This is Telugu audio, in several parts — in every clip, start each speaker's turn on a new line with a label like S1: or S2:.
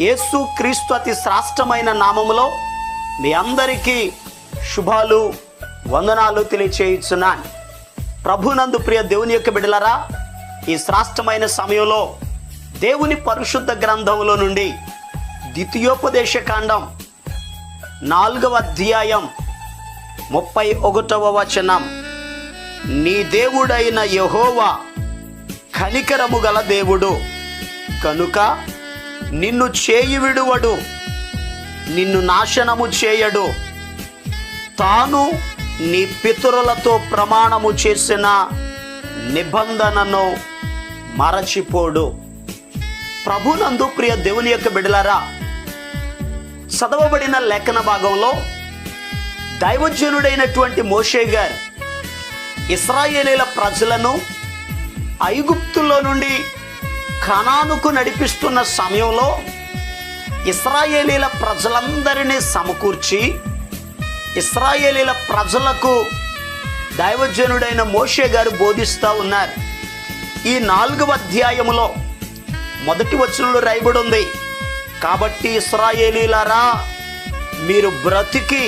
S1: యేసు క్రీస్తు అతి శ్రాష్టమైన నామములో మీ అందరికీ శుభాలు వందనాలు తెలియచేయుచున్నాను. ప్రభునందు ప్రియ దేవుని యొక్క బిడలరా ఈ శ్రాష్టమైన సమయంలో దేవుని పరిశుద్ధ గ్రంథంలో నుండి ద్వితీయోపదేశ కాండం నాలుగవ అధ్యాయం ముప్పై ఒకటవ వచనం. నీ దేవుడైన యహోవా కనికరము గల దేవుడు కనుక నిన్ను చేయి విడువడు నిన్ను నాశనము చేయడు. తాను నీ పితరులతో ప్రమాణము చేసిన నిబంధనను మరచిపోడు. ప్రభునందు ప్రియ దేవుని యొక్క బిడలారా చదవబడిన లేఖన భాగంలో దైవజనుడైనటువంటి మోషే గారు ఇస్రాయేలీల ప్రజలను ఐగుప్తులో నుండి కణానుకు నడిపిస్తున్న సమయంలో ఇస్రాయేలీల ప్రజలందరినీ సమకూర్చి ఇస్రాయేలీల ప్రజలకు దైవజనుడైన మోషే గారు బోధిస్తూ ఉన్నారు. ఈ నాలుగవ అధ్యాయములో మొదటి వచనంలో రాయబడి ఉంది. కాబట్టి ఇస్రాయేలీలారా మీరు బ్రతికి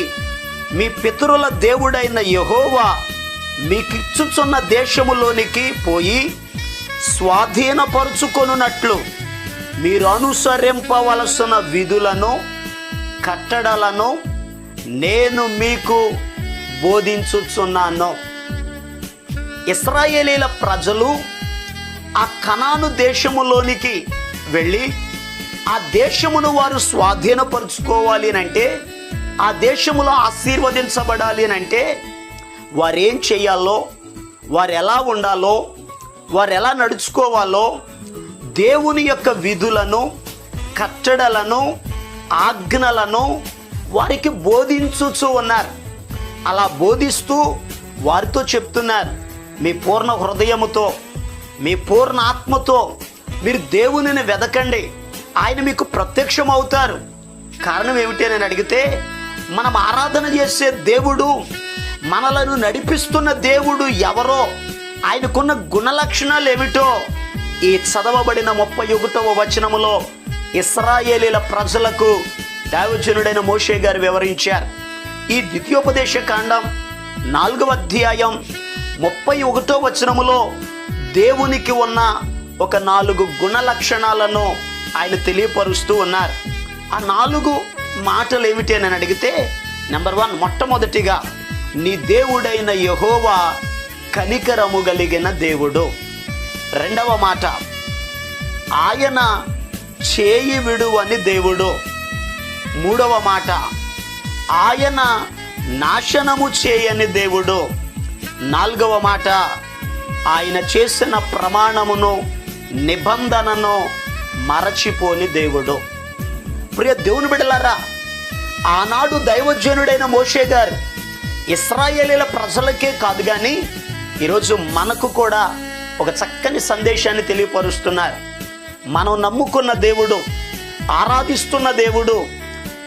S1: మీ పితరుల దేవుడైన యహోవా మీకిచ్చుచున్న దేశములోనికి పోయి స్వాధీనపరుచుకొనున్నట్లు మీరు అనుసరింపవలసిన విధులను కట్టడలను నేను మీకు బోధించుచున్నాను. ఇస్రాయేలీల ప్రజలు ఆ కణాను దేశములోనికి వెళ్ళి ఆ దేశమును వారు స్వాధీనపరుచుకోవాలి అని అంటే ఆ దేశములో ఆశీర్వదించబడాలి అంటే వారు ఏం చేయాలో వారు ఎలా ఉండాలో వారు ఎలా నడుచుకోవాలో దేవుని యొక్క విధులను కట్టడలను ఆజ్ఞలను వారికి బోధించుచూ ఉన్నారు. అలా బోధిస్తూ వారితో చెప్తున్నారు మీ పూర్ణ హృదయముతో మీ పూర్ణ ఆత్మతో మీరు దేవునిని వెదకండి. ఆయన మీకు ప్రత్యక్షం అవుతారు కారణం ఏమిటి అని అడిగితే మనం ఆరాధన చేసే దేవుడు మనలను నడిపిస్తున్న దేవుడు ఎవరో ఆయనకున్న గుణ లక్షణాలు ఏమిటో ఈ చదవబడిన ముప్పై ఒకటవ వచనములో ఇస్రాయేలీల ప్రజలకు దైవజనుడైన మోషే గారు వివరించారు. ఈ ద్వితీయోపదేశ కాండం నాలుగవ అధ్యాయం ముప్పై ఒకటో వచనములో దేవునికి ఉన్న ఒక నాలుగు గుణ లక్షణాలను ఆయన తెలియపరుస్తూ ఉన్నారు. ఆ నాలుగు మాటలు ఏమిటి అని అడిగితే నెంబర్ వన్ మొట్టమొదటిగా నీ దేవుడైన యహోవా కనికరము కలిగిన దేవుడు. రెండవ మాట ఆయన చేయి విడువని దేవుడు. మూడవ మాట ఆయన నాశనము చేయని దేవుడు. నాలుగవ మాట ఆయన చేసిన ప్రమాణమును నిబంధనను మరచిపోని దేవుడు. ప్రియ దేవుని బిడలారా ఆనాడు దైవజనుడైన మోషే గారు ఇస్రాయేలీల ప్రజలకే కాదు కానీ ఈరోజు మనకు కూడా ఒక చక్కని సందేశాన్ని తెలియపరుస్తున్నారు. మనం నమ్ముకున్న దేవుడు ఆరాధిస్తున్న దేవుడు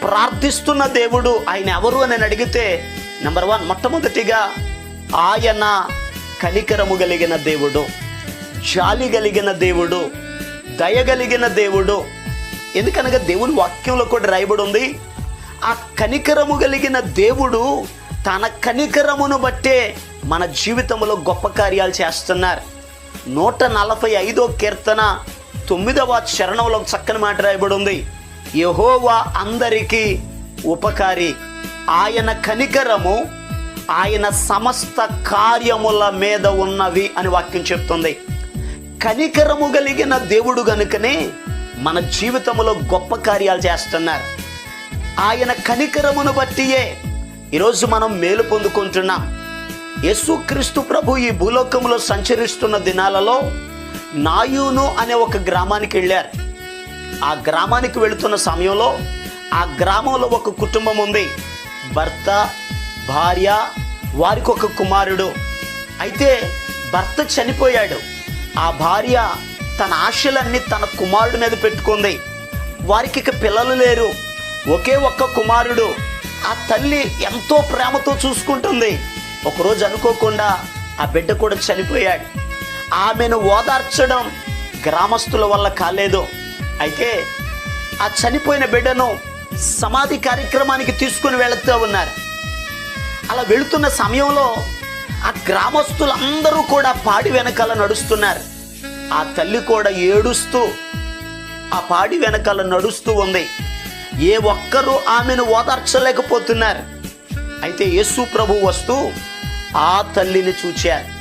S1: ప్రార్థిస్తున్న దేవుడు ఆయన ఎవరు అని అడిగితే నెంబర్ వన్ మొట్టమొదటిగా ఆయన కనికరము కలిగిన దేవుడు జాలి కలిగిన దేవుడు దయగలిగిన దేవుడు. ఎందుకనగా దేవుని వాక్యంలో కూడా రాయబడి ఉంది ఆ కనికరము కలిగిన దేవుడు తన కనికరమును బట్టే మన జీవితంలో గొప్ప కార్యాలు చేస్తున్నారు. నూట నలభై ఐదో కీర్తన తొమ్మిదవ చరణంలో చక్కని మాట రాయబడి ఉంది యహోవా అందరికీ ఉపకారి. ఆయన కనికరము ఆయన సమస్త కార్యముల మీద ఉన్నవి అని వాక్యం చెప్తుంది. కనికరము కలిగిన దేవుడు గనుకనే మన జీవితంలో గొప్ప కార్యాలు చేస్తున్నారు. ఆయన కనికరమును బట్టియే ఈరోజు మనం మేలు పొందుకుంటున్నాం. యేసుక్రీస్తు ప్రభు ఈ భూలోకంలో సంచరిస్తున్న దినాలలో నాయూను అనే ఒక గ్రామానికి వెళ్ళారు. ఆ గ్రామానికి వెళుతున్న సమయంలో ఆ గ్రామంలో ఒక కుటుంబం ఉంది. భర్త భార్య వారికి ఒక కుమారుడు. అయితే భర్త చనిపోయాడు. ఆ భార్య తన ఆశలన్నీ తన కుమారుడి మీద పెట్టుకుంది. వారికి ఇక పిల్లలు లేరు. ఒకే ఒక్క కుమారుడు. ఆ తల్లి ఎంతో ప్రేమతో చూసుకుంటుంది. ఒకరోజు అనుకోకుండా ఆ బిడ్డ కూడా చనిపోయాడు. ఆమెను ఓదార్చడం గ్రామస్తుల వల్ల కాలేదు. అయితే ఆ చనిపోయిన బిడ్డను సమాధి కార్యక్రమానికి తీసుకుని వెళుతూ ఉన్నారు. అలా వెళుతున్న సమయంలో ఆ గ్రామస్తులందరూ కూడా పాడి వెనకాల నడుస్తున్నారు. ఆ తల్లి కూడా ఏడుస్తూ ఆ పాడి వెనకాల నడుస్తూ ఉంది. ఏ ఒక్కరూ ఆమెను ఓదార్చలేకపోతున్నారు. అయితే యేసు ప్రభు వస్తూ ఆ తల్లిని చూచారు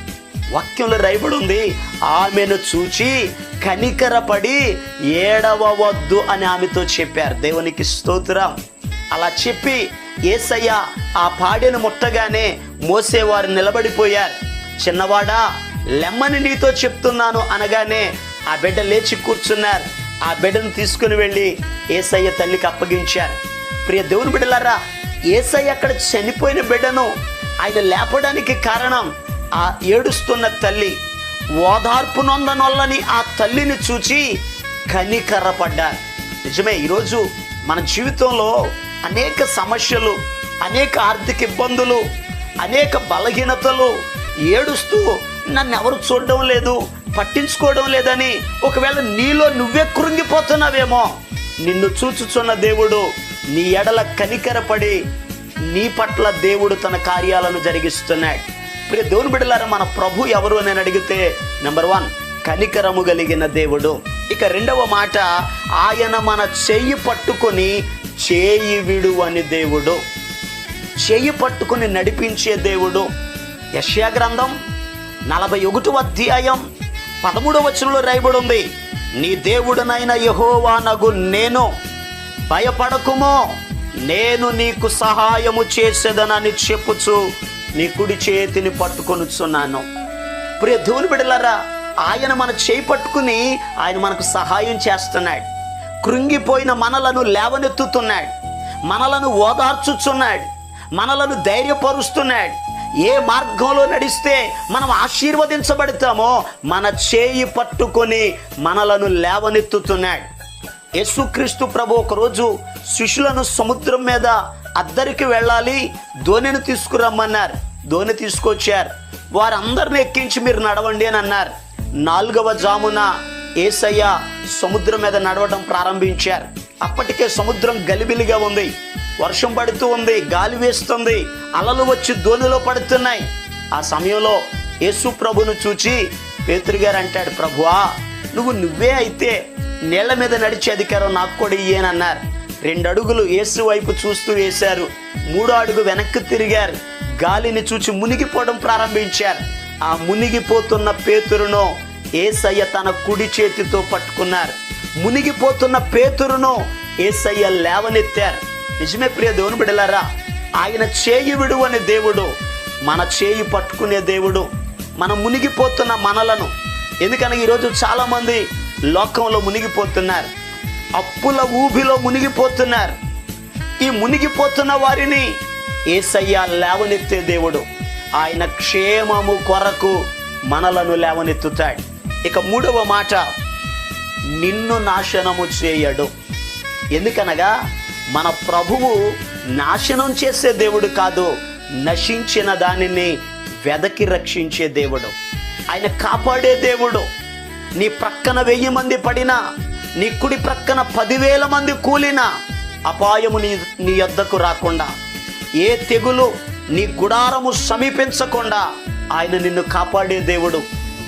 S1: వాక్యంలో రైబడి ఉంది ఆమెను చూచి కనికరపడి ఏడవవద్దు అని ఆమెతో చెప్పారు. దేవునికి స్తోత్రం. అలా చెప్పి ఏసయ్య ఆ పాడెను ముట్టగానే మోసేవారు నిలబడిపోయారు. చిన్నవాడా లెమ్మని నీతో చెప్తున్నాను అనగానే ఆ బిడ్డ లేచి కూర్చున్నారు. ఆ బిడ్డను తీసుకుని వెళ్ళి ఏసయ్య తల్లికి అప్పగించారు. ప్రియ దేవుని బిడ్డలారా ఏసయ్య అక్కడ చనిపోయిన బిడ్డను ఆయన లేపడానికి కారణం ఆ ఏడుస్తున్న తల్లి. ఓదార్పు నొందనొల్లని ఆ తల్లిని చూచి కనికరపడ్డారు. నిజమే ఈరోజు మన జీవితంలో అనేక సమస్యలు అనేక ఆర్థిక ఇబ్బందులు అనేక బలహీనతలు ఏడుస్తూ నన్ను ఎవరు చూడడం లేదు పట్టించుకోవడం లేదని ఒకవేళ నీలో నువ్వే కృంగిపోతున్నావేమో నిన్ను చూచుచున్న దేవుడు నీ ఎడల కనికరపడి నీ పట్ల దేవుడు తన కార్యాలను జరిగిస్తున్నాడు. ప్రియ దేవుని బిడ్డలారా మన ప్రభు ఎవరు అని అడిగితే నెంబర్ వన్ కనికరము కలిగిన దేవుడు. ఇక రెండవ మాట ఆయన మన చెయ్యి పట్టుకొని చేయి విడు అని దేవుడు. చేయి పట్టుకుని నడిపించే దేవుడు. యశ్యా గ్రంథం నలభై ఒకటి అధ్యాయం పదమూడవ వచనంలో రాయబడి ఉంది నీ దేవుడనైన యహోవానగు నేను. భయపడకుమో. నేను నీకు సహాయము చేసేదనని చెప్పుచు నీ కుడి చేతిని పట్టుకొనుచున్నాను. ప్రియ దేవుని బిడలరా ఆయన మన చేయి పట్టుకుని ఆయన మనకు సహాయం చేస్తున్నాడు. కృంగిపోయిన మనలను లేవనెత్తుతున్నాడు. మనలను ఓదార్చుచున్నాడు. మనలను ధైర్యపరుస్తున్నాడు. ఏ మార్గంలో నడిస్తే మనం ఆశీర్వదించబడతామో మన చేయి పట్టుకొని మనలను లేవనెత్తుతున్నాడు. యేసుక్రీస్తు ప్రభు ఒకరోజు శిష్యులను సముద్రం మీద అద్దరికి వెళ్ళాలి ధోనిని తీసుకురమ్మన్నారు. ధోని తీసుకొచ్చారు. వారందరిని ఎక్కించి మీరు నడవండి అని అన్నారు. నాలుగవ జామున ఏసయ్య సముద్రం మీద నడవడం ప్రారంభించారు. అప్పటికే సముద్రం గలిబిలిగా ఉంది. వర్షం పడుతూ ఉంది గాలి వేస్తుంది అలలు వచ్చి ధోనిలో పడుతున్నాయి. ఆ సమయంలో యేసు ప్రభును చూచి పేతురు గారు అంటాడు ప్రభువా నువ్వు నువ్వే అయితే నీళ్ళ మీద నడిచే అధికారం నాకు కూడా ఇయ్యేనన్నారు. రెండు అడుగులు యేసు వైపు చూస్తూ వేశారు. మూడో అడుగు వెనక్కి తిరిగారు. గాలిని చూచి మునిగిపోవడం ప్రారంభించారు. ఆ మునిగిపోతున్న పేతురును ఏసయ్య తన కుడి చేతితో పట్టుకున్నారు. మునిగిపోతున్న పేతురును ఏసయ్య లేవనెత్తారు. నిజమే ప్రియ దేవుని బిడలారా ఆయన చేయి విడువని దేవుడు మన చేయి పట్టుకునే దేవుడు మనం మునిగిపోతున్న మనలను. ఎందుకనగా ఈరోజు చాలామంది లోకంలో మునిగిపోతున్నారు. అప్పుల ఊబిలో మునిగిపోతున్నారు. ఈ మునిగిపోతున్న వారిని ఏసయ్య లేవనెత్తే దేవుడు. ఆయన క్షేమము కొరకు మనలను లేవనెత్తుతాడు. ఇక మూడవ మాట నిన్ను నాశనము చేయడు. ఎందుకనగా మన ప్రభువు నాశనం చేసే దేవుడు కాదు నశించిన దానిని వెదకి రక్షించే దేవుడు. ఆయన కాపాడే దేవుడు. నీ ప్రక్కన వెయ్యి మంది పడినా నీ కుడి ప్రక్కన పదివేల మంది కూలినా అపాయము నీ నీ యొద్దకు రాకుండా ఏ తెగులు నీ గుడారము సమీపించకుండా ఆయన నిన్ను కాపాడే దేవుడు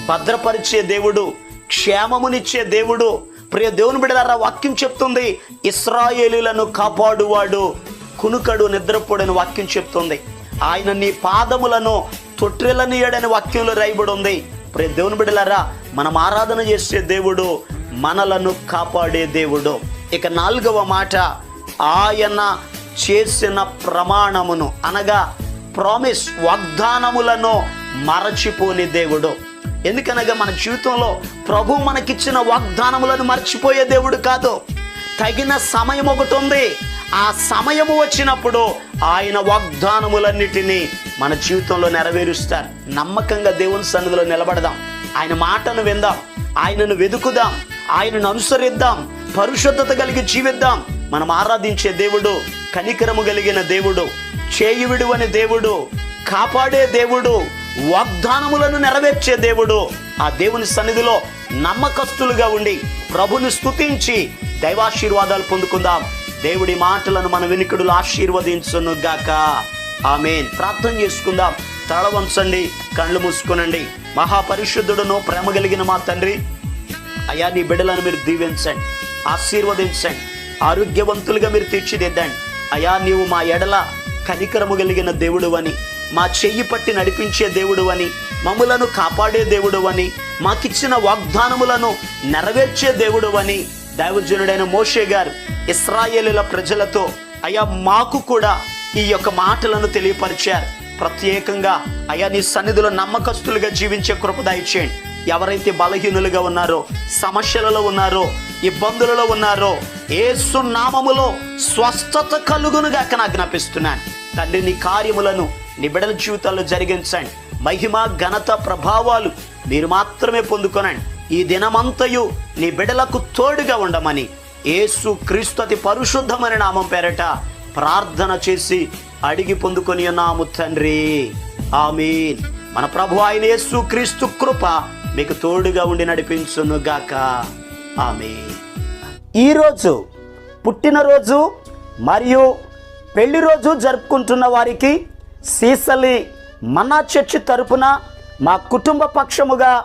S1: భద్రపరిచే దేవుడు క్షేమమునిచ్చే దేవుడు. ప్రియ దేవుని బిడ్డలారా వాక్యం చెప్తుంది ఇస్రాయేలులను కాపాడువాడు కునుకడు నిద్రపోడని వాక్యం చెప్తుంది. ఆయన నీ పాదములను తొట్టిల్లనీయడని వాక్యంలో రాయబడి ఉంది. ప్రే దేవుని బిడ్డలారా మనం ఆరాధన చేసే దేవుడు మనలను కాపాడే దేవుడు. ఇక నాలుగవ మాట ఆయన చేసిన ప్రమాణమును అనగా ప్రామిస్ వాగ్దానములను మరచిపోని దేవుడు. ఎందుకనగా మన జీవితంలో ప్రభు మనకిచ్చిన వాగ్దానములను మర్చిపోయే దేవుడు కాదు. తగిన సమయం ఒకటి ఉంది ఆ సమయము వచ్చినప్పుడు ఆయన వాగ్దానములన్నిటినీ మన జీవితంలో నెరవేరుస్తారు. నమ్మకంగా దేవుని సన్నిధిలో నిలబడదాం. ఆయన మాటను విందాం. ఆయనను వెతుకుదాం ఆయనను అనుసరిద్దాం. పరిశుద్ధత కలిగి జీవిద్దాం. మనం ఆరాధించే దేవుడు కనికరము కలిగిన దేవుడు చేయువిడు విడువని దేవుడు కాపాడే దేవుడు వాగ్దానములను నెరవేర్చే దేవుడు ఆ దేవుని సన్నిధిలో నమ్మకస్తులుగా ఉండి ప్రభుని స్తుతించి దైవాశీర్వాదాలు పొందుకుందాం. దేవుడి మాటలను మన వెనుకడులు ఆశీర్వదించును గాక. ఆమెన్. ప్రార్థన చేసుకుందాం. తలవంచండి కళ్ళు మూసుకునండి. మహాపరిశుద్ధుడును ప్రేమ కలిగిన మా తండ్రి. అయ్యా నీ బిడ్డలను మీరు దీవించండి ఆశీర్వదించండి ఆరోగ్యవంతులుగా మీరు తీర్చిదిద్దండి. అయ్యా నీవు మా ఎడల కనికరము కలిగిన దేవుడు అని మా చెయ్యి పట్టి నడిపించే దేవుడు అని మమ్మలను కాపాడే దేవుడు అని మాకిచ్చిన వాగ్దానములను నెరవేర్చే దేవుడు అని దైవజనుడైన మోషే గారు ఇస్రాయేలుల ప్రజలతో అయ్యా మాకు కూడా ఈ యొక్క మాటలను తెలియపరిచారు. ప్రత్యేకంగా అయ్యా నీ సన్నిధిలో నమ్మకస్తులుగా జీవించే కృప దయచేయండి. ఎవరైతే బలహీనులుగా ఉన్నారో సమస్యలలో ఉన్నారో ఇబ్బందులలో ఉన్నారో ఏసు నామములో స్వస్థత కలుగునుగా నాకు జ్ఞాపిస్తున్నాను తండ్రి నీ కార్యములను నీ బిడల జీవితాల్లో జరిగించండి. మహిమ ఘనత ప్రభావాలు మీరు మాత్రమే పొందుకొనండి. ఈ దినమంతయు నీ బిడలకు తోడుగా ఉండమని ఏసు క్రీస్తుతి పరిశుద్ధమైన నామం పేరట ప్రార్థన చేసి అడిగి పొందుకొని ఉన్నాము తండ్రి. ఆమీన్. మన ప్రభు ఆయన యేసు క్రీస్తు కృప మీకు తోడుగా ఉండి నడిపించును గాక. ఆమె ఈరోజు పుట్టినరోజు మరియు పెళ్ళి రోజు జరుపుకుంటున్న వారికి సీసలి మన్నా చర్చి తరపున మా కుటుంబ పక్షముగా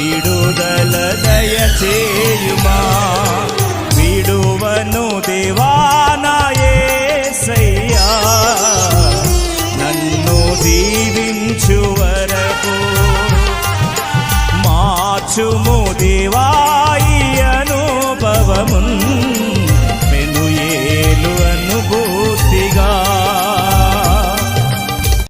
S2: విడుదల దయచేయుమా. విడువను దేవా